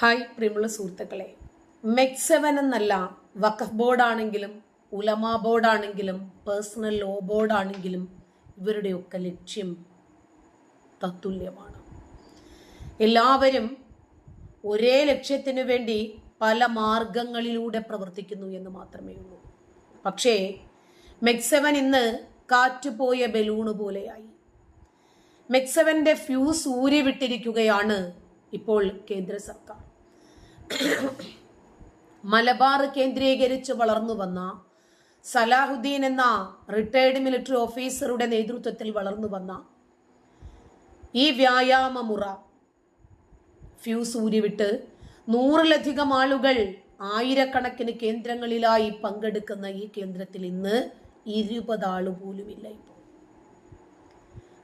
Hi പ്രിയമുള്ള സുഹൃത്തുക്കളെ. മെക് seven എന്നല്ല വഖഫ് ബോർഡാണെങ്കിലും ഉലമ ബോർഡാണെങ്കിലും പേഴ്സണൽ ലോ ബോർഡാണെങ്കിലും ഇവരുടെയൊക്കെ ലക്ഷ്യം തത്തുല്യമാണ്. എല്ലാവരും ഒരേ ലക്ഷ്യത്തിനു വേണ്ടി പല മാർഗങ്ങളിലൂടെ പ്രവർത്തിക്കുന്നു എന്ന് മാത്രമേ ഉള്ളൂ. പക്ഷേ മെക് സെവൻ ഇന്ന് കാറ്റുപോയ ബലൂണ് പോലെയായി. മെക്സവന്റെ ഫ്യൂസ് ഊരി വിട്ടിരിക്കുകയാണ് ഇപ്പോൾ കേന്ദ്ര സർക്കാർ. മലബാർ കേന്ദ്രീകരിച്ച് വളർന്നു വന്ന സലാഹുദ്ദീൻ എന്ന റിട്ടയർഡ് മിലിറ്ററി ഓഫീസറുടെ നേതൃത്വത്തിൽ വളർന്നു വന്ന ഈ വ്യായാമ മുറ ഫ്യൂസ് ഊരിവിട്ട് നൂറിലധികം ആളുകൾ ആയിരക്കണക്കിന് കേന്ദ്രങ്ങളിലായി പങ്കെടുക്കുന്ന ഈ കേന്ദ്രത്തിൽ ഇന്ന് ഇരുപത് ആൾ പോലുമില്ല ഇപ്പോൾ.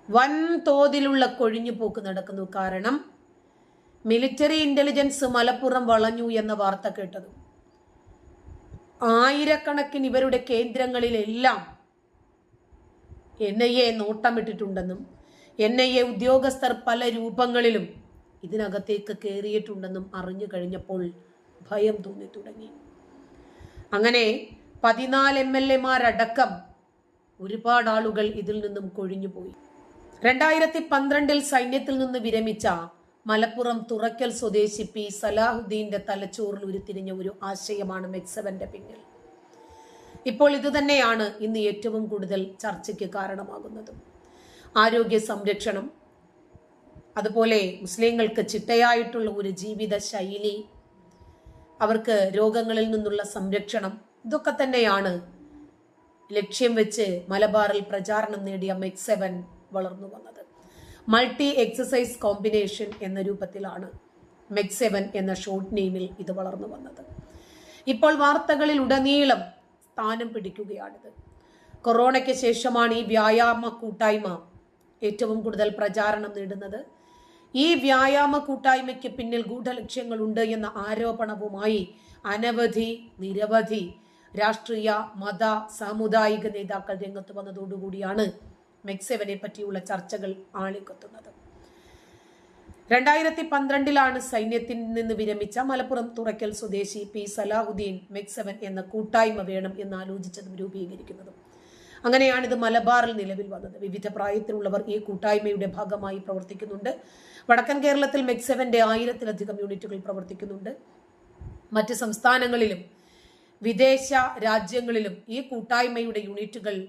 വൻ തോതിലുള്ള കൊഴിഞ്ഞുപോക്ക് നടക്കുന്നു. കാരണം മിലിറ്ററി ഇന്റലിജൻസ് മലപ്പുറം വളഞ്ഞു എന്ന വാർത്ത കേട്ടത്. ആയിരക്കണക്കിന് ഇവരുടെ കേന്ദ്രങ്ങളിലെല്ലാം എൻ ഐ എ നോട്ടമിട്ടിട്ടുണ്ടെന്നും എൻ ഐ എ ഉദ്യോഗസ്ഥർ പല രൂപങ്ങളിലും ഇതിനകത്തേക്ക് കയറിയിട്ടുണ്ടെന്നും അറിഞ്ഞു കഴിഞ്ഞപ്പോൾ ഭയം തോന്നി തുടങ്ങി. അങ്ങനെ പതിനാല് എം എൽ എമാരടക്കം ഒരുപാട് ആളുകൾ ഇതിൽ നിന്നും കൊഴിഞ്ഞുപോയി. രണ്ടായിരത്തി പന്ത്രണ്ടിൽ സൈന്യത്തിൽ നിന്ന് വിരമിച്ച മലപ്പുറം തുറക്കൽ സ്വദേശി പി സലാഹുദ്ദീന്റെ തലച്ചോറിൽ ഉരുത്തിരിഞ്ഞ ഒരു ആശയമാണ് മെക്സവന്റെ പിന്നിൽ. ഇപ്പോൾ ഇതുതന്നെയാണ് ഇന്ന് ഏറ്റവും കൂടുതൽ ചർച്ചയ്ക്ക് കാരണമാകുന്നതും. ആരോഗ്യ സംരക്ഷണം അതുപോലെ മുസ്ലിങ്ങൾക്ക് ചിട്ടയായിട്ടുള്ള ഒരു ജീവിത ശൈലി അവർക്ക് രോഗങ്ങളിൽ നിന്നുള്ള സംരക്ഷണം ഇതൊക്കെ തന്നെയാണ് ലക്ഷ്യം വെച്ച് മലബാറിൽ പ്രചാരണം നേടിയ മെക്സെവൻ വളർന്നു വന്നത്. മൾട്ടി എക്സസൈസ് കോമ്പിനേഷൻ എന്ന രൂപത്തിലാണ് മെക്സെവൻ എന്ന ഷോർട്ട് നെയിമിൽ ഇത് വളർന്നു വന്നത്. ഇപ്പോൾ വാർത്തകളിൽ ഉടനീളം സ്ഥാനം പിടിക്കുകയാണിത്. കൊറോണയ്ക്ക് ശേഷമാണ് ഈ വ്യായാമ കൂട്ടായ്മ ഏറ്റവും കൂടുതൽ പ്രചാരണം നേടുന്നത്. ഈ വ്യായാമ കൂട്ടായ്മയ്ക്ക് പിന്നിൽ ഗൂഢലക്ഷ്യങ്ങളുണ്ട് എന്ന ആരോപണവുമായി അനവധി നിരവധി രാഷ്ട്രീയ മത സാമുദായിക നേതാക്കൾ രംഗത്ത് വന്നതോടുകൂടിയാണ് മെക്സെവനെ പറ്റിയുള്ള ചർച്ചകൾ ആളിക്കത്തുന്നത്. രണ്ടായിരത്തി പന്ത്രണ്ടിലാണ് സൈന്യത്തിൽ നിന്ന് വിരമിച്ച മലപ്പുറം തുറക്കൽ സ്വദേശി പി സലാഹുദ്ദീൻ മെക്സവൻ എന്ന കൂട്ടായ്മ വേണം എന്ന് ആലോചിച്ചതും രൂപീകരിക്കുന്നതും. അങ്ങനെയാണ് ഇത് മലബാറിൽ നിലവിൽ വന്നത്. വിവിധ പ്രായത്തിലുള്ളവർ ഈ കൂട്ടായ്മയുടെ ഭാഗമായി പ്രവർത്തിക്കുന്നുണ്ട്. വടക്കൻ കേരളത്തിൽ മെക്സെവന്റെ ആയിരത്തിലധികം യൂണിറ്റുകൾ പ്രവർത്തിക്കുന്നുണ്ട്. മറ്റ് സംസ്ഥാനങ്ങളിലും വിദേശ രാജ്യങ്ങളിലും ഈ കൂട്ടായ്മയുടെ യൂണിറ്റുകൾ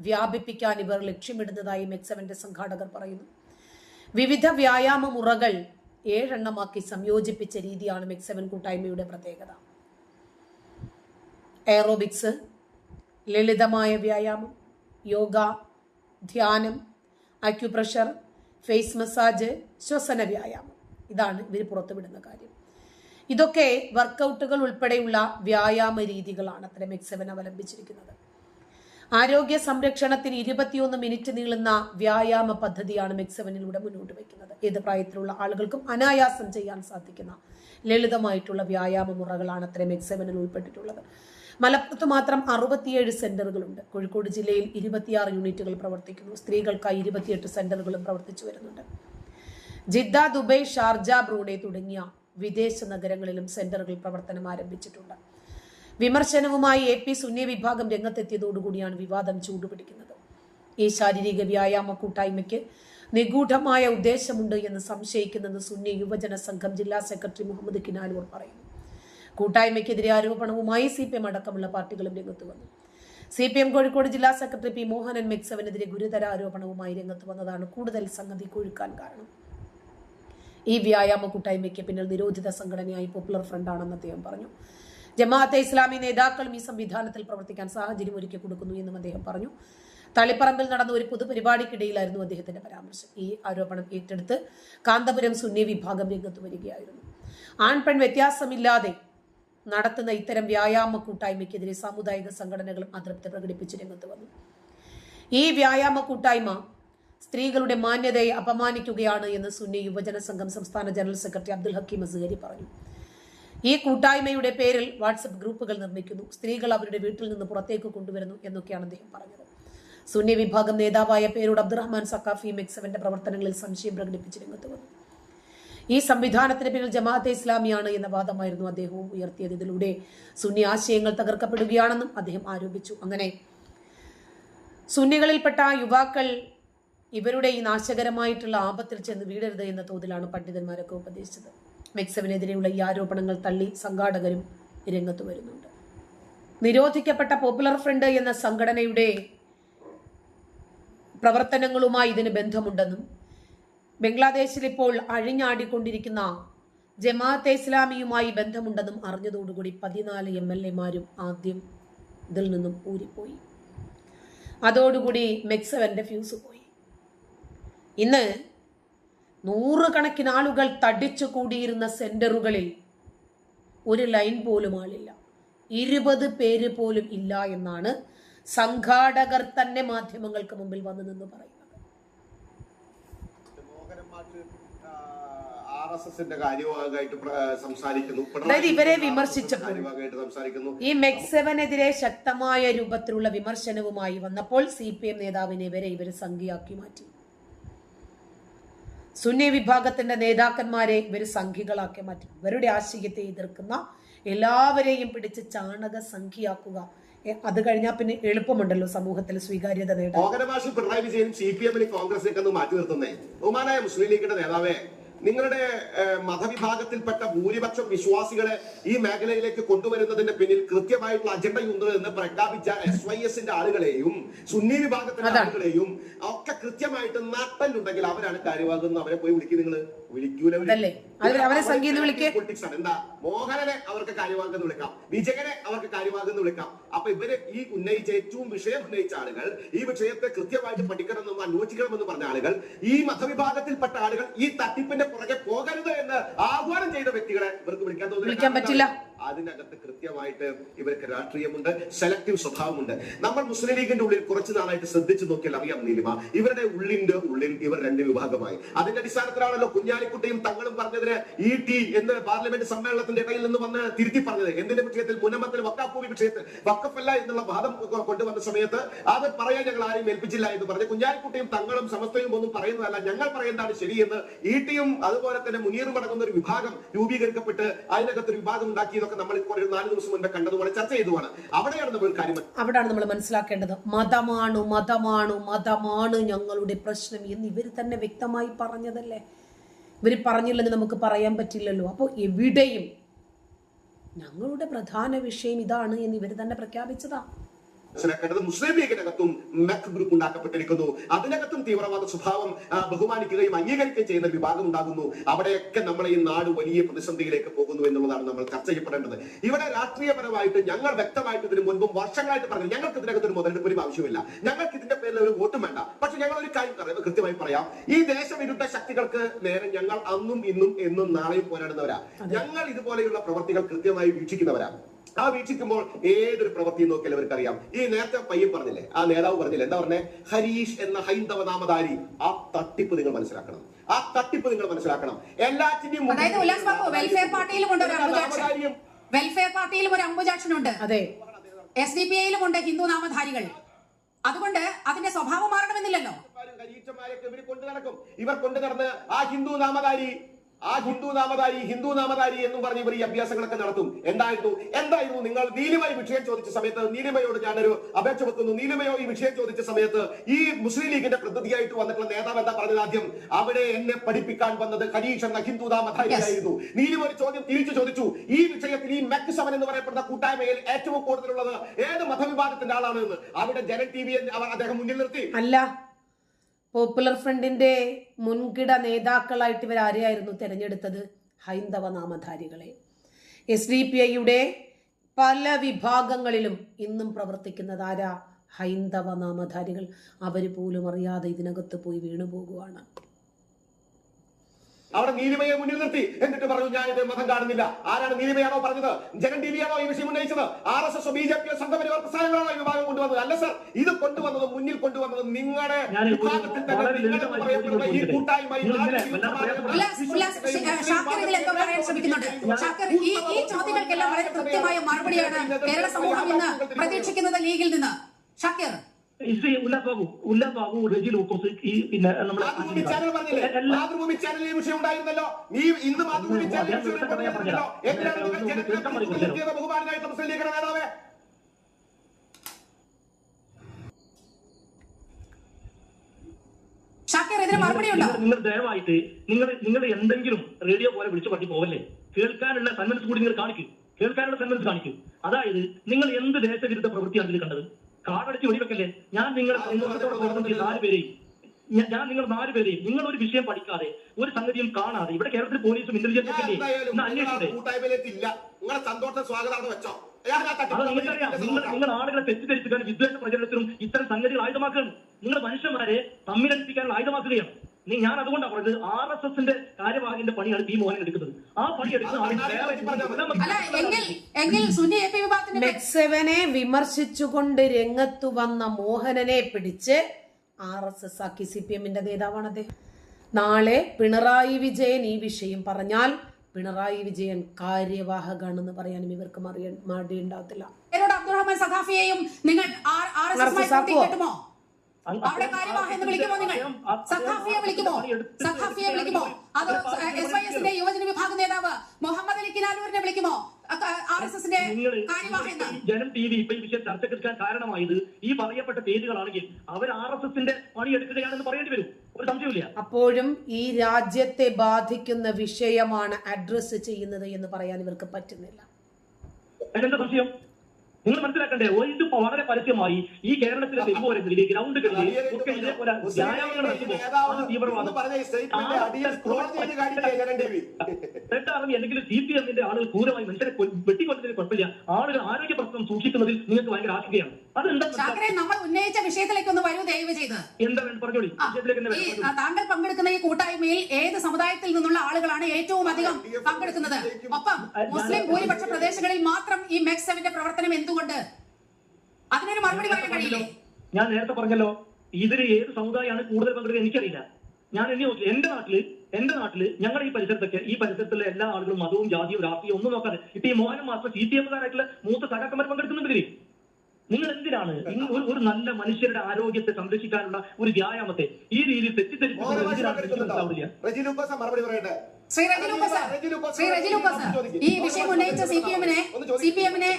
വ്യാപിപ്പിക്കാൻ ഇവർ ലക്ഷ്യമിടുന്നതായി മെക്സവന്റെ സംഘാടകർ പറയുന്നു. വിവിധ വ്യായാമ മുറകൾ ഏഴെണ്ണമാക്കി സംയോജിപ്പിച്ച രീതിയാണ് മെക്സവൻ കൂട്ടായ്മയുടെ പ്രത്യേകത. എയറോബിക്സ് ലളിതമായ വ്യായാമം യോഗ ധ്യാനം അക്യുപ്രഷർ ഫേസ് മസാജ് ശ്വസന വ്യായാമം. ഇതാണ് ഇവർ പുറത്തുവിടുന്ന കാര്യം. ഇതൊക്കെ വർക്കൗട്ടുകൾ ഉൾപ്പെടെയുള്ള വ്യായാമ രീതികളാണ് അത്തരം മെക്സവൻ അവലംബിച്ചിരിക്കുന്നത്. ആരോഗ്യ സംരക്ഷണത്തിന് ഇരുപത്തിയൊന്ന് മിനിറ്റ് നീളുന്ന വ്യായാമ പദ്ധതിയാണ് മെക്സവനിലൂടെ മുന്നോട്ട് വയ്ക്കുന്നത്. ഏത് പ്രായത്തിലുള്ള ആളുകൾക്കും അനായാസം ചെയ്യാൻ സാധിക്കുന്ന ലളിതമായിട്ടുള്ള വ്യായാമ മുറകളാണ് അത്തരം മെക്സവനിൽ ഉൾപ്പെട്ടിട്ടുള്ളത്. മലപ്പുറത്ത് മാത്രം അറുപത്തിയേഴ് സെന്ററുകളുണ്ട്. കോഴിക്കോട് ജില്ലയിൽ ഇരുപത്തിയാറ് യൂണിറ്റുകൾ പ്രവർത്തിക്കുന്നു. സ്ത്രീകൾക്കായി ഇരുപത്തിയെട്ട് സെന്ററുകളും പ്രവർത്തിച്ചു വരുന്നുണ്ട്. ജിദ്ദ ദുബൈ ഷാർജ ബ്രൂണെ തുടങ്ങിയ വിദേശ നഗരങ്ങളിലും സെന്ററുകൾ പ്രവർത്തനം ആരംഭിച്ചിട്ടുണ്ട്. വിമർശനവുമായി എ പി സുന്നി വിഭാഗം രംഗത്തെത്തിയതോടുകൂടിയാണ് വിവാദം ചൂടുപിടിക്കുന്നത് ഈ ശാരീരിക വ്യായാമ കൂട്ടായ്മയ്ക്ക് നിഗൂഢമായ ഉദ്ദേശമുണ്ട് എന്ന് സംശയിക്കുന്നെന്ന് സുന്നി യുവജന സംഘം ജില്ലാ സെക്രട്ടറി മുഹമ്മദ് കിനാലൂർ പറയുന്നു. കൂട്ടായ്മയ്ക്കെതിരെ ആരോപണവുമായി സി പി എം അടക്കമുള്ള പാർട്ടികളും രംഗത്ത് വന്നു. സി പി എം കോഴിക്കോട് ജില്ലാ സെക്രട്ടറി പി മോഹനൻ മെക്സവനെതിരെ ഗുരുതര ആരോപണവുമായി രംഗത്ത് വന്നതാണ് കൂടുതൽ സംഗതി കൊഴുക്കാൻ കാരണം. ഈ വ്യായാമ കൂട്ടായ്മയ്ക്ക് പിന്നിൽ നിരോധിത സംഘടനയായി പോപ്പുലർ ഫ്രണ്ട് ആണെന്ന് അദ്ദേഹം പറഞ്ഞു. ജമാഅത്തെ ഇസ്ലാമി നേതാക്കളും ഈ സംവിധാനത്തിൽ പ്രവർത്തിക്കാൻ സാഹചര്യം ഒരുക്കി കൊടുക്കുന്നു എന്നും അദ്ദേഹം പറഞ്ഞു. തളിപ്പറമ്പിൽ നടന്ന ഒരു പൊതുപരിപാടിക്കിടയിലായിരുന്നു അദ്ദേഹത്തിന്റെ പരാമർശം. ഈ ആരോപണം ഏറ്റെടുത്ത് കാന്തപുരം സുന്നി വിഭാഗം രംഗത്ത് വരികയായിരുന്നു. ആൺ പെൺ വ്യത്യാസമില്ലാതെ നടത്തുന്ന ഇത്തരം വ്യായാമ കൂട്ടായ്മയ്ക്കെതിരെ സാമുദായിക സംഘടനകളും അതൃപ്തി പ്രകടിപ്പിച്ച് രംഗത്ത് വന്നു. ഈ വ്യായാമ കൂട്ടായ്മ സ്ത്രീകളുടെ മാന്യതയെ അപമാനിക്കുകയാണ് എന്ന് സുന്നി യുവജന സംഘം സംസ്ഥാന ജനറൽ സെക്രട്ടറി അബ്ദുൽ ഹക്കീം അസുഹരി പറഞ്ഞു. ഈ കൂട്ടായ്മയുടെ പേരിൽ വാട്സപ്പ് ഗ്രൂപ്പുകൾ നിർമ്മിക്കുന്നു. സ്ത്രീകൾ അവരുടെ വീട്ടിൽ നിന്ന് പുറത്തേക്ക് കൊണ്ടുവരുന്നു എന്നൊക്കെയാണ് അദ്ദേഹം പറഞ്ഞത്. സുന്നി വിഭാഗം നേതാവായ പേരോട് അബ്ദുറഹ്മാൻ സക്കാഫി മെക്സവന്റെ പ്രവർത്തനങ്ങളിൽ സംശയം പ്രകടിപ്പിച്ച് രംഗത്ത് വന്നു. ഈ സംവിധാനത്തിന് പിന്നിൽ ജമാഅത്തെ ഇസ്ലാമിയാണ് എന്ന വാദമായിരുന്നു അദ്ദേഹവും ഉയർത്തിയത്. ഇതിലൂടെ സുന്നി ആശയങ്ങൾ തകർക്കപ്പെടുകയാണെന്നും അദ്ദേഹം ആരോപിച്ചു. അങ്ങനെ സുന്നികളിൽപ്പെട്ട യുവാക്കൾ ഇവരുടെ ഈ നാശകരമായിട്ടുള്ള ആപത്തിൽ ചെന്ന് വീടരുത് എന്ന തോതിലാണ് പണ്ഡിതന്മാരൊക്കെ ഉപദേശിച്ചത്. മെക്സവിനെതിരെയുള്ള ഈ ആരോപണങ്ങൾ തള്ളി സംഘാടകരും രംഗത്ത് വരുന്നുണ്ട്. നിരോധിക്കപ്പെട്ട പോപ്പുലർ ഫ്രണ്ട് എന്ന സംഘടനയുടെ പ്രവർത്തനങ്ങളുമായി ഇതിന് ബന്ധമുണ്ടെന്നും ബംഗ്ലാദേശിൽ ഇപ്പോൾ അഴിഞ്ഞാടിക്കൊണ്ടിരിക്കുന്ന ജമാഅത്തെ ഇസ്ലാമിയുമായി ബന്ധമുണ്ടെന്നും അറിഞ്ഞതോടുകൂടി പതിനാല് എം എൽ എമാരും ആദ്യം ഇതിൽ നിന്നും ഊരിപ്പോയി. അതോടുകൂടി മെക്സവന്റെ ഫ്യൂസ് പോയി. ഇന്ന് നൂറുകണക്കിന് ആളുകൾ തടിച്ചു കൂടിയിരുന്ന സെന്ററുകളിൽ ഒരു ലൈൻ പോലും ആളില്ല. ഇരുപത് പേര് പോലും ഇല്ല എന്നാണ് സംഘാടകർ തന്നെ മാധ്യമങ്ങൾക്ക് മുമ്പിൽ വന്നു നിന്ന് പറയുന്നത്. അതായത് ഇവരെ വിമർശിച്ചപ്പോൾ ഈ മെക്സവനെതിരെ ശക്തമായ രൂപത്തിലുള്ള വിമർശനവുമായി വന്നപ്പോൾ സി പി എം നേതാവിനെ വരെ ഇവർ സംഖ്യയാക്കി മാറ്റി. സുന്നി വിഭാഗത്തിന്റെ നേതാക്കന്മാരെ ഇവർ സംഘികളാക്കി മാറ്റി. ഇവരുടെ ആശയത്തെ എതിർക്കുന്ന എല്ലാവരെയും പിടിച്ച് ചാണക സംഖ്യയാക്കുക അത് കഴിഞ്ഞാൽ പിന്നെ എളുപ്പമുണ്ടല്ലോ സമൂഹത്തിൽ സ്വീകാര്യത നേടാൻ. പിണറായി വിജയൻ സി പി എമ്മിനെ കോൺഗ്രസിലേക്ക് മാറ്റി നിർത്തുന്നേ. ബഹുമാനായ മുസ്ലിം ലീഗിന്റെ നേതാവേ നിങ്ങളുടെ മതവിഭാഗത്തിൽപ്പെട്ട ഭൂരിപക്ഷം വിശ്വാസികളെ ഈ മേഖലയിലേക്ക് കൊണ്ടുവരുന്നതിന്റെ പിന്നിൽ കൃത്യമായിട്ടുള്ള അജണ്ടയുണ്ട് എന്ന് പ്രഖ്യാപിച്ച എസ് വൈ എസിന്റെ ആളുകളെയും സുന്നി വിഭാഗത്തിന്റെ ആളുകളെയും ഒക്കെ കൃത്യമായിട്ട് നട്ടല്ലുണ്ടെങ്കിൽ അവരാണ് കാര്യമാകുന്നത്. അവരെ പോയി വിളിക്കും നിങ്ങൾ വിളിക്കൂല. പൊളിറ്റിക്സ് ആണ്. എന്താ? മോഹനനെ അവർക്ക് കാര്യമാകുന്ന വിളിക്കാം. വിജയനെ അവർക്ക് കാര്യമാകുന്ന വിളിക്കാം. അപ്പൊ ഇവർ ഈ ഉന്നയിച്ച ഏറ്റവും വിഷയം ഉന്നയിച്ച ആളുകൾ ഈ വിഷയത്തെ കൃത്യമായിട്ട് പഠിക്കണമെന്നും അന്വേഷിക്കണമെന്ന് പറഞ്ഞ ആളുകൾ ഈ മതവിഭാഗത്തിൽപ്പെട്ട ആളുകൾ ഈ തട്ടിപ്പിന്റെ പുറകെ പോകരുത് എന്ന് ആഹ്വാനം ചെയ്ത വ്യക്തികളെ ഇവർക്ക് വിളിക്കാൻ തോന്നുന്നു വിളിക്കാൻ പറ്റില്ല. അതിനകത്ത് കൃത്യമായിട്ട് ഇവർക്ക് രാഷ്ട്രീയമുണ്ട് സെലക്ടീവ് സ്വഭാവമുണ്ട്. നമ്മൾ മുസ്ലിം ലീഗിന്റെ ഉള്ളിൽ കുറച്ച് നാളായിട്ട് ശ്രദ്ധിച്ചു നോക്കിയാൽ അറിയാം നീലിമ ഇവരുടെ ഉള്ളിന്റെ ഉള്ളിൽ ഇവർ രണ്ട് വിഭാഗമായി. അതിന്റെ അടിസ്ഥാനത്തിലാണല്ലോ കുഞ്ഞാലിക്കുട്ടിയും തങ്ങളും പറഞ്ഞതിന് ഇ ടി എന്ന് പാർലമെന്റ് സമ്മേളനത്തിന്റെ ഇടയിൽ നിന്ന് വന്ന് തിരുത്തി പറഞ്ഞത്. എന്തിന്റെ വിഷയത്തിൽ? മുനമ്പത്തിൽ വക്കാപ്പൂവി വിഷയത്തിൽ. വക്കഫല്ല എന്നുള്ള വാദം കൊണ്ടുവന്ന സമയത്ത് അത് പറയാൻ ഞങ്ങൾ ആരെയും ഏൽപ്പിച്ചില്ല എന്ന് പറഞ്ഞ് കുഞ്ഞാലിക്കുട്ടിയും തങ്ങളും സമസ്തയും ഒന്നും പറയുന്നതല്ല. ഞങ്ങൾ പറയുന്നതാണ് ശരിയെന്ന് ഇ ടിയും അതുപോലെ തന്നെ മുനീറും അടങ്ങുന്ന ഒരു വിഭാഗം രൂപീകരിക്കപ്പെട്ട് അതിനകത്ത് ഒരു വിഭാഗം ഉണ്ടാക്കിയതൊക്കെ നമ്മൾ ഇപ്പോൾ ഒരു നാല് ദിവസം മുൻപ് കണ്ടതുപോലെ ചർച്ച ചെയ്തുമാണ് അവിടെയാണ് നമ്മൾ കാര്യം അവിടെയാണ് നമ്മൾ മനസ്സിലാക്കേണ്ടത്. മതമാണ് മതമാണ് മതമാണ് ഞങ്ങളുടെ പ്രശ്നം എന്ന് ഇവർ തന്നെ വ്യക്തമായി പറഞ്ഞതല്ലേ? ഇവർ പറഞ്ഞില്ലെന്ന് നമുക്ക് പറയാൻ പറ്റില്ലല്ലോ. അപ്പോൾ എവിടെയും ഞങ്ങളുടെ പ്രധാന വിഷയം ഇതാണ് എന്ന് ഇവർ തന്നെ പ്രഖ്യാപിച്ചതാ. മനസ്സിലാക്കേണ്ടത് മുസ്ലിം ലീഗിനകത്തും മെക് ഗ്രൂപ്പ് ഉണ്ടാക്കപ്പെട്ടിരിക്കുന്നു. അതിനകത്തും തീവ്രവാദ സ്വഭാവം ബഹുമാനിക്കുകയും അംഗീകരിക്കുകയും ചെയ്യുന്ന ഒരു വിഭാഗം ഉണ്ടാകുന്നു. അവിടെയൊക്കെ നമ്മളെ ഈ നാട് വലിയ പ്രതിസന്ധിയിലേക്ക് പോകുന്നു എന്നുള്ളതാണ് നമ്മൾ ചർച്ച ചെയ്യപ്പെടേണ്ടത്. ഇവിടെ രാഷ്ട്രീയപരമായിട്ട് ഞങ്ങൾ വ്യക്തമായിട്ട് ഇതിന് മുൻപും വർഷങ്ങളായിട്ട് പറഞ്ഞു ഞങ്ങൾക്ക് ഇതിനകത്ത് ഒരു മുതലെടുപ്പിനും ആവശ്യമില്ല. ഞങ്ങൾക്ക് ഇതിന്റെ പേരിൽ ഒരു വോട്ടും വേണ്ട. പക്ഷെ ഞങ്ങൾ ഒരു കാര്യം പറയുന്നത് കൃത്യമായി പറയാം. ഈ ദേശവിരുദ്ധ ശക്തികൾക്ക് നേരെ ഞങ്ങൾ അന്നും ഇന്നും എന്നും നാളെയും പോരാടുന്നവരാ. ഞങ്ങൾ ഇതുപോലെയുള്ള പ്രവർത്തികൾ കൃത്യമായി വീക്ഷിക്കുന്നവരാ. ആ വീക്ഷിക്കുമ്പോൾ ഏതൊരു പ്രവൃത്തിയും നോക്കിയാൽ അവർക്കറിയാം. ഈ നേരത്തെ പയ്യൻ പറഞ്ഞില്ലേ ആ നേതാവ് പറഞ്ഞില്ലേ എന്താ പറഞ്ഞേ? ഹരീഷ് എന്ന ഹൈന്ദവ നാമധാരി. ആ തട്ടിപ്പ് നിങ്ങൾ മനസ്സിലാക്കണം. ആ തട്ടിപ്പ് നിങ്ങൾ മനസ്സിലാക്കണം. എല്ലാറ്റിന്റെയും വെൽഫെയർ പാർട്ടിയിലും ഒരു അംബുജാക്ഷൻ. ഉണ്ട്. അതെ. എസ് ഡി പി ഐയിലും ഉണ്ട് ഹിന്ദു നാമധാരികൾ. അതുകൊണ്ട് അതിന്റെ സ്വഭാവം മാറണമെന്നില്ലല്ലോ. ഇവർ കൊണ്ടു നടക്കും ഇവർ കൊണ്ടു നടന്ന് ആ ഹിന്ദു നാമധാരി ആ ഹിന്ദു നാമധാരി ഹിന്ദു നാമധാരി എന്നും പറഞ്ഞ് ഇവർ ഈ അഭ്യാസങ്ങളൊക്കെ നടത്തും. എന്തായിരുന്നു എന്തായിരുന്നു നിങ്ങൾ നീലിമയ വിഷയം ചോദിച്ച സമയത്ത്? നീലിമയോട് ഞാനൊരു അപേക്ഷ വെക്കുന്നു. നീലിമയോ ഈ വിഷയം ചോദിച്ച സമയത്ത് ഈ മുസ്ലിം ലീഗിന്റെ പ്രതിനിധിയായിട്ട് വന്നിട്ടുള്ള നേതാവ് എന്താ പറഞ്ഞത് ആദ്യം? അവിടെ എന്നെ പഠിപ്പിക്കാൻ വന്നത് ഹരീഷ് എന്ന ഹിന്ദു നാമധാരിയായിരുന്നു. നീലിമ ഒരു ചോദ്യം തിരിച്ചു ചോദിച്ചു. ഈ വിഷയത്തിൽ ഈ മെക് സമൻ എന്ന് പറയപ്പെടുന്ന കൂട്ടായ്മയിൽ ഏറ്റവും കൂടുതലുള്ളത് ഏത് മതവിഭാഗത്തിന്റെ ആളാണ് എന്ന്? അവിടെ ജനൻ ടി വി അദ്ദേഹം മുന്നിൽ നിർത്തി. അല്ല. പോപ്പുലർ ഫ്രണ്ടിന്റെ മുൻകിട നേതാക്കളായിട്ട് ഇവർ ആരെയായിരുന്നു തിരഞ്ഞെടുത്തത്? ഹൈന്ദവ നാമധാരികളെ. എസ് ഡി പി ഐയുടെ പല വിഭാഗങ്ങളിലും ഇന്നും പ്രവർത്തിക്കുന്നത് ആരാ? ഹൈന്ദവ നാമധാരികൾ. അവർ പോലും അറിയാതെ ഇതിനകത്ത് പോയി വീണു പോകുവാണ് അവിടെ നീലിമയെ മുന്നിൽ നിർത്തി. എന്നിട്ട് പറഞ്ഞു ഞാൻ ഇത് മതം കാണുന്നില്ല. ആരാണ് നീലിമയാണോ പറഞ്ഞത്? ജനൻ ടി ആണോ ഈ വിഷയം ഉന്നയിച്ചത്? R S S B J P Sangh Parivar പ്രസ്ഥാനങ്ങളാണോ ഈ വിഭാഗം കൊണ്ടുവന്നത്? അല്ല സർ ഇത് കൊണ്ടുവന്നത് മുന്നിൽ കൊണ്ടുവന്നത് നിങ്ങളുടെ വിഭാഗത്തിൽ തന്നെ വളരെ പറയപ്പെടുന്ന ഈ കൂട്ടായ്മ ഈ ചോദ്യങ്ങൾക്കെല്ലാം വളരെ കൃത്യമായ മറുപടിയാണ് കേരള സമൂഹം ഇന്ന് പ്രതീക്ഷിക്കുന്നത് ലീഗിൽ നിന്ന്. ഷാക്കിർ ഇത് ഉല്ലാസ് ബാബു ഉല്ലാസ് ബാബു റെജി ലൂക്കോസ് ഈ പിന്നെ നമ്മുടെ മാതൃഭൂമി ചാനൽ പറഞ്ഞില്ലേ? മാതൃഭൂമി ഈ വിഷയം ഉണ്ടായിരുന്നല്ലോ. നീ ഇന്ന് മാതൃഭൂമി ബഹുമാനായിട്ടുള്ള മുസ്ലിം ലീഗിന്റെ നേതാവേ? നിങ്ങൾ ദയവായിട്ട് നിങ്ങൾ നിങ്ങൾ എന്തെങ്കിലും റേഡിയോ പോലെ വിളിച്ചു പറ്റി പോവല്ലേ കേൾക്കാനുള്ള സന്മനസ് കൂടി നിങ്ങൾ കാണിക്കും. കേൾക്കാനുള്ള സന്മനസ് കാണിക്കും. അതായത് നിങ്ങൾ എന്ത് ദേശവിരുദ്ധ പ്രവൃത്തിയാണ് ഇതിൽ കണ്ടത്? കാടടിച്ച് വെടിവെക്കല്ലേ ഞാൻ നിങ്ങളെ സ്വാഗതം നാല് പേരെയും. ഞാൻ- നിങ്ങൾ നാല് പേരെയും. നിങ്ങൾ ഒരു വിഷയം പഠിക്കാതെ ഒരു സംഗതിയും കാണാതെ ഇവിടെ കേരളത്തിൽ പോലീസും ഇന്റലിജൻസും നിങ്ങൾ അത് നിങ്ങൾക്കറിയാം ആളുകളെ തെറ്റിദ്ധരിപ്പിക്കാനും വിദ്വേഷ പ്രചരണത്തിനും ഇത്തരം സംഗതികൾ ആയുധമാക്കുകയാണ്. നിങ്ങൾ മനുഷ്യന്മാരെ തമ്മിലടിപ്പിക്കാനുള്ള ആയുധമാക്കുകയാണ്. നീ ഞാൻ അതുകൊണ്ടാണ് പറഞ്ഞത് ആർ എസ് എസിന്റെ കാര്യവാഹിന്റെ പണിയാണ് ബി മോഹൻ എടുക്കുന്നത്. ആ പണി എടുക്കുന്ന വിമർശിച്ചുകൊണ്ട് രംഗത്തു വന്ന മോഹനനെ പിടിച്ച് ആർ എസ് എസ് ആക്കി സി പി എമ്മിന്റെ നേതാവാണ് അദ്ദേഹം. നാളെ പിണറായി വിജയൻ ഈ വിഷയം പറഞ്ഞാൽ പിണറായി വിജയൻ കാര്യവാഹകാണെന്ന് പറയാനും ഇവർക്ക് മറിയ മടിയുണ്ടാവത്തില്ല പേരോട് അബ്ദുറഹ്മാൻ സഖാഫിയെയും നിങ്ങൾ ആർ എസ് എസ് നടപ്പിലാക്കുവോ? അവിടെ കാര്യവാഹ എന്ന് വിളിക്കുമോ നിങ്ങൾ? സഖാഫിയെ വിളിക്കുമോ? സഖാഫിയെ വിളിക്കുമോ? അതോ എസ് വൈ എസിന്റെ യുവജന വിഭാഗം നേതാവ് മുഹമ്മദ് അലി കിനാലൂരിനെ വിളിക്കുമോ? ആർ എസ് എസിന്റെ ജനം ടി വി ഇപ്പൊ ഈ വിഷയം ചർച്ചക്കെടുക്കാൻ കാരണമായത് ഈ പറയപ്പെട്ട പേരുകളാണെങ്കിൽ അവർ ആർ എസ് എസിന്റെ പണിയെടുക്കുകയാണെന്ന് പറയേണ്ടി വരും. ഒരു സംശയമില്ല അപ്പോഴും ഈ രാജ്യത്തെ ബാധിക്കുന്ന വിഷയമാണ് അഡ്രസ്സ് ചെയ്യുന്നത് എന്ന് പറയാൻ ഇവർക്ക് പറ്റുന്നില്ല. അതിനെന്താ സംശയം? നിങ്ങൾ മനസ്സിലാക്കണ്ടേ? ഓ, ഇത് വളരെ പരസ്യമായി ഈ കേരളത്തിലെ തെരുവോരങ്ങളിലെ ഗ്രൗണ്ടുകളിൽ ഒക്കെ ഇതേപോലെ വ്യായാമങ്ങൾ നടത്തുമ്പോൾ അല്ലെങ്കിൽ സി പി എമ്മിന്റെ ആളുകൾ ക്രൂരമായി മനുഷ്യരെ വെട്ടിക്കൊണ്ടതിന് കുഴപ്പമില്ല. ആളുകൾ ആരോഗ്യ പ്രശ്നം സൂക്ഷിക്കുന്നതിൽ നിങ്ങൾക്ക് ഭയങ്കര ആശങ്കയാണ്. നമ്മൾ ഉന്നയിച്ച വിഷയത്തിലേക്ക് ഒന്ന് വരൂ ദയവ് ചെയ്ത്. താങ്കൾ പങ്കെടുക്കുന്ന ഈ കൂട്ടായ്മയിൽ ഏത് സമുദായത്തിൽ നിന്നുള്ള ആളുകളാണ് ഏറ്റവും അധികം പങ്കെടുക്കുന്നത്? ഒപ്പം മുസ്ലിം ഭൂരിപക്ഷ പ്രദേശങ്ങളിൽ മാത്രം ഈ മെക്സ് സെവന്റെ പ്രവർത്തനം എന്തുകൊണ്ട്? അതിനൊരു മറുപടി പറയാൻ കഴിയില്ലേ? ഞാൻ നേരത്തെ പറഞ്ഞല്ലോ ഇതിൽ ഏത് സമുദായമാണ് കൂടുതൽ പങ്കെടുക്കുക എനിക്കറിയില്ല. ഞാൻ ഇനി നോക്കി എന്റെ നാട്ടിൽ എന്റെ നാട്ടിൽ ഞങ്ങളുടെ ഈ പരിസരത്തൊക്കെ ഈ പരിസരത്തുള്ള എല്ലാ ആളുകളും മതവും ജാതിയും രാഷ്ട്രീയവും ഒന്നും നോക്കാതെ ഇപ്പൊ ഈ മോഹനം മാത്രം സി പി എമ്മുകാരായിട്ടുള്ള മൂത്ത സഖാക്കന്മാർ പങ്കെടുക്കുന്നുണ്ടെങ്കിൽ നിങ്ങൾ എന്തിനാണ് ഒരു നല്ല മനുഷ്യരുടെ ആരോഗ്യത്തെ സംരക്ഷിക്കാനുള്ള ഒരു വ്യായാമത്തെ ഈ രീതിയിൽ ശ്രീ ലൂക്കോസ് ഈ വിഷയം ഉന്നയിച്ച സി പി എമ്മിനെ സി പി എമ്മിനെ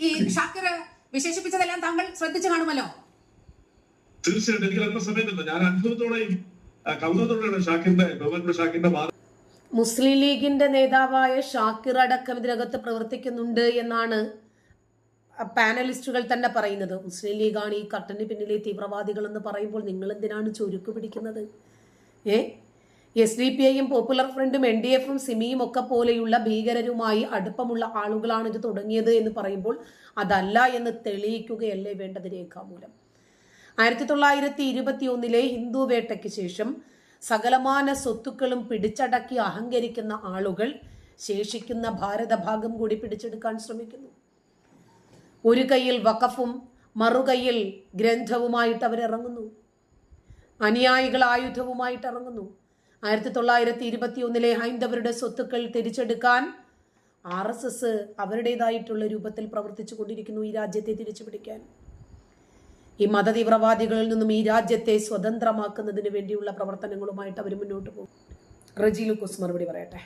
ഈ ഷാക്കിർ വിശേഷിപ്പിച്ചതെല്ലാം താങ്കൾ ശ്രദ്ധിച്ചു കാണുമല്ലോ? തീർച്ചയായിട്ടും എനിക്ക് അല്പ സമയത്തുണ്ട് ഞാൻ അത്ഭുതത്തോടെയും കൗതുകത്തോടെയാണ് ഷാക്കിറിന്റെ ബഹുമാനപ്പെട്ട ഷാക്കിറിന്റെ മുസ്ലിം ലീഗിന്റെ നേതാവായ ഷാക്കിർ അടക്കം ഇതിനകത്ത് പ്രവർത്തിക്കുന്നുണ്ട് എന്നാണ് പാനലിസ്റ്റുകൾ തന്നെ പറയുന്നത് മുസ്ലിം ലീഗാണ് ഈ കട്ടന് പിന്നിലെ തീവ്രവാദികൾ എന്ന് പറയുമ്പോൾ നിങ്ങൾ എന്തിനാണ് ചുരുക്ക് പിടിക്കുന്നത്? ഏ? എസ് ഡി പി ഐയും പോപ്പുലർ ഫ്രണ്ടും എൻ ഡി എഫും സിമിയും ഒക്കെ പോലെയുള്ള ഭീകരരുമായി അടുപ്പമുള്ള ആളുകളാണ് ഇത് തുടങ്ങിയത് എന്ന് പറയുമ്പോൾ അതല്ല എന്ന് തെളിയിക്കുകയല്ലേ വേണ്ടത് രേഖാമൂലം? ആയിരത്തി തൊള്ളായിരത്തി ഇരുപത്തി ഒന്നിലെ ഹിന്ദു വേട്ടയ്ക്ക് ശേഷം സകലമാന സ്വത്തുക്കളും പിടിച്ചടക്കി അഹങ്കരിക്കുന്ന ആളുകൾ ശേഷിക്കുന്ന ഭാരതഭാഗം കൂടി പിടിച്ചെടുക്കാൻ ശ്രമിക്കുന്നു. ഒരു കയ്യിൽ വഖഫും മറുകൈയിൽ ഗ്രന്ഥവുമായിട്ട് അവരിറങ്ങുന്നു അനുയായികൾ ആയുധവുമായിട്ട് ഇറങ്ങുന്നു. ആയിരത്തി തൊള്ളായിരത്തി ഇരുപത്തി ഒന്നിലെ ഹൈന്ദവരുടെ സ്വത്തുക്കൾ തിരിച്ചെടുക്കാൻ ആർ എസ് എസ് അവരുടേതായിട്ടുള്ള രൂപത്തിൽ പ്രവർത്തിച്ചു കൊണ്ടിരിക്കുന്നു ഈ രാജ്യത്തെ തിരിച്ചുപിടിക്കാൻ. ഈ മതതീവ്രവാദികളിൽ നിന്നും ഈ രാജ്യത്തെ സ്വതന്ത്രമാക്കുന്നതിന് വേണ്ടിയുള്ള പ്രവർത്തനങ്ങളുമായിട്ട് അവർ മുന്നോട്ട് പോകും. റജി കുസ് മറുപടി പറയട്ടെ.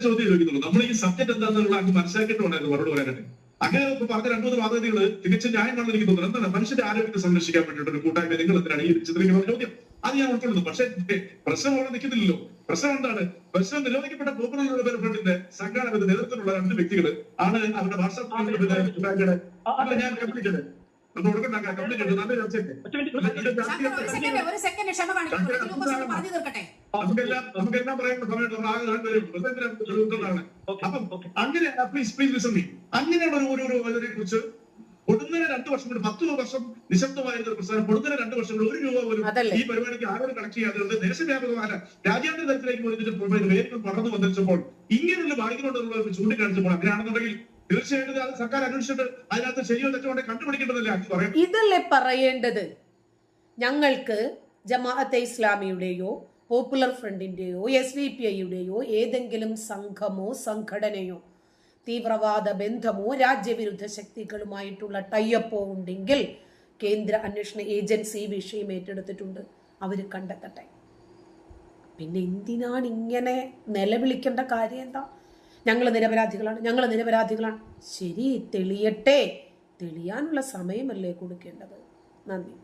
ചോദ്യം ചോദിക്കുന്നുള്ളൂ നമ്മൾ ഈ സബ്ജക്ട് എന്താണെന്നുള്ള മനസ്സിലാക്കിയിട്ടുണ്ടായിരുന്നു. മറുപടി പറയാനായിട്ട്. അങ്ങനെ പറഞ്ഞ രണ്ടു മൂന്ന് വാദഗതികൾ തികച്ചും ന്യായമാണെന്ന് എനിക്ക് തോന്നുന്നത് എന്താണ് മനുഷ്യന്റെ ആരോഗ്യത്തെ സംരക്ഷിക്കാൻ വേണ്ടിയിട്ട് ഒരു കൂട്ടായ്മ നിങ്ങൾ എന്തിനാണ് ഈ ചിത്രീകരണ ചോദ്യം അത് ഞാൻ ഉൾക്കൊള്ളുന്നു പക്ഷേ പ്രശ്നം അവിടെ നിൽക്കുന്നില്ലല്ലോ പ്രശ്നം എന്താണ് പ്രശ്നം നിരോധിക്കപ്പെട്ട പോപ്പുലർ ഫ്രണ്ടിന്റെ സംഘാടകത്തിന്റെ നേതൃത്വത്തിലുള്ള രണ്ട് വ്യക്തികൾ ആണ് അവരുടെ വാട്സാപ്പ് അല്ല ഞാൻ കംപ്ലീറ്റ് ഒരു സെക്കൻഡ് ക്ഷമ പറഞ്ഞു തീർക്കട്ടെ നമുക്കെല്ലാം നമുക്കെല്ലാം നമ്മൾ ആകെ പ്രസിഡന്റിനെ അപ്പം അങ്ങനെ പ്ലീസ് പ്ലീസ് ലിസൺ മീ അങ്ങനെയുള്ള ഒരു ഒരു ഒരു ഇതിനെ കുറിച്ച് പൊടുന്നതിന് രണ്ട് വർഷം കൊണ്ട് പത്ത് വർഷം നിശബ്ദമായിരുന്ന ഒരു പ്രസ്ഥാനം പൊടുന്നതിന് രണ്ട് വർഷം കൊണ്ട് ഒരു രൂപ പോലും ഈ പരിപാടിക്ക് ആരും കണക്ട് ചെയ്യാതെ ദേശവ്യാപകമായ രാജ്യാന്തര തലത്തിലേക്ക് വേഗം പടർന്നു വന്നിച്ചപ്പോൾ ഇങ്ങനെയുള്ള ബാധിക്കുന്നുണ്ടെന്നുള്ള ചൂണ്ടിക്കാണിച്ചപ്പോൾ അങ്ങനെയാണെന്നുണ്ടെങ്കിൽ തീർച്ചയായിട്ടും അത് സർക്കാർ അന്വേഷിച്ചിട്ട് അതിനകത്ത് ശരിയോ തെറ്റോ കണ്ടുപിടിക്കേണ്ടതല്ലേ ഇതല്ലേ പറയേണ്ടത്? ഞങ്ങൾക്ക് ജമാഅത്തെ ഇസ്ലാമിയുടെയോ പോപ്പുലർ ഫ്രണ്ടിന്റെയോ എസ് ഡി പി ഐയുടെയോ ഏതെങ്കിലും സംഘമോ സംഘടനയോ തീവ്രവാദ ബന്ധമോ രാജ്യവിരുദ്ധ ശക്തികളുമായിട്ടുള്ള ടൈപ്പോ ഉണ്ടെങ്കിൽ കേന്ദ്ര അന്വേഷണ ഏജൻസി വിഷയം ഏറ്റെടുത്തിട്ടുണ്ട്. അവർ കണ്ടെത്തട്ടെ. പിന്നെ എന്തിനാണ് ഇങ്ങനെ നിലവിളിക്കേണ്ട കാര്യം എന്താ? ഞങ്ങൾ നിരപരാധികളാണ് ഞങ്ങൾ നിരപരാധികളാണ്. ശരി തെളിയട്ടെ. തെളിയാനുള്ള സമയമല്ലേ കൊടുക്കേണ്ടത്. നന്ദി.